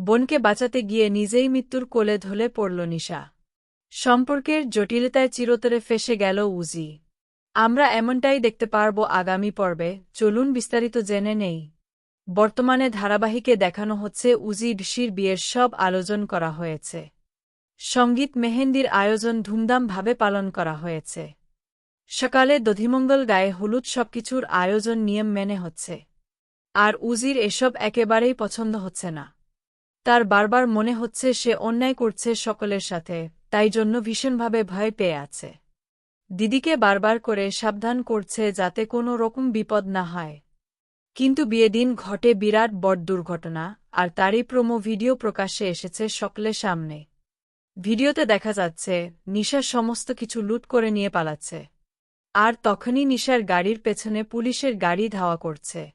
বোনকে বাঁচাতে গিয়ে নিজেই মৃত্যুর কোলে ধলে পড়ল নিশা। সম্পর্কের জটিলতায় চিরতরে ফেসে গেল উজি। আমরা এমনটাই দেখতে পারব আগামী পর্বে, চলুন বিস্তারিত জেনে নেই। বর্তমানে ধারাবাহিকে দেখানো হচ্ছে উজি ডিসির বিয়ের সব আয়োজন করা হয়েছে। সংগীত মেহেন্দির আয়োজন ধুমধামভাবে পালন করা হয়েছে। সকালে দধিমঙ্গল গায়ে হলুদ সবকিছুর আয়োজন নিয়ম মেনে হচ্ছে। আর উজির এসব একেবারেই পছন্দ হচ্ছে না। তার বারবার মনে হচ্ছে সে অন্যায় করছে সকলের সাথে, তাই জন্য ভীষণভাবে ভয় পেয়ে আছে। দিদিকে বারবার করে সাবধান করছে যাতে কোনো রকম বিপদ না হয়। কিন্তু বিয়ে দিন ঘটে বিরাট বড় দুর্ঘটনা, আর তারই প্রোমো ভিডিও প্রকাশ্যে এসেছে সকলের সামনে। ভিডিওতে দেখা যাচ্ছে, নিশা সমস্ত কিছু লুট করে নিয়ে পালাচ্ছে। আর তখনই নিশার গাড়ির পেছনে পুলিশের গাড়ি ধাওয়া করছে।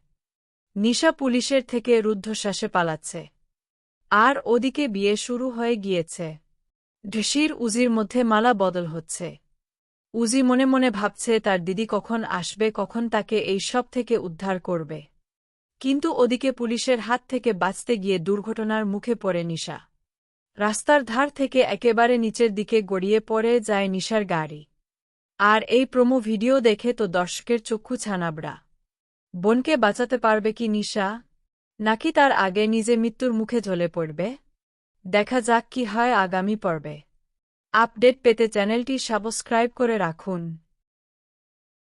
নিশা পুলিশের থেকে রুদ্ধশ্বাসে পালাচ্ছে। আর ওদিকে বিয়ে শুরু হয়ে গিয়েছে। ঢেসির উজির মধ্যে মালা বদল হচ্ছে। উজি মনে মনে ভাবছে, তার দিদি কখন আসবে, কখন তাকে এই সব থেকে উদ্ধার করবে। কিন্তু ওদিকে পুলিশের হাত থেকে বাঁচতে গিয়ে দুর্ঘটনার মুখে পড়ে নিশা। রাস্তার ধার থেকে একেবারে নিচের দিকে গড়িয়ে পড়ে যায় নিশার গাড়ি। আর এই প্রোমো ভিডিও দেখে তো দর্শকের চক্ষু ছানাবড়া। বোনকে বাঁচাতে পারবে কি নিশা? নাকি তার আগে নিজে মৃত্যুর মুখে ঝলে পড়বে? দেখা যাক কি হয় আগামী পর্বে। আপডেট পেতে চ্যানেলটি সাবস্ক্রাইব করে রাখুন।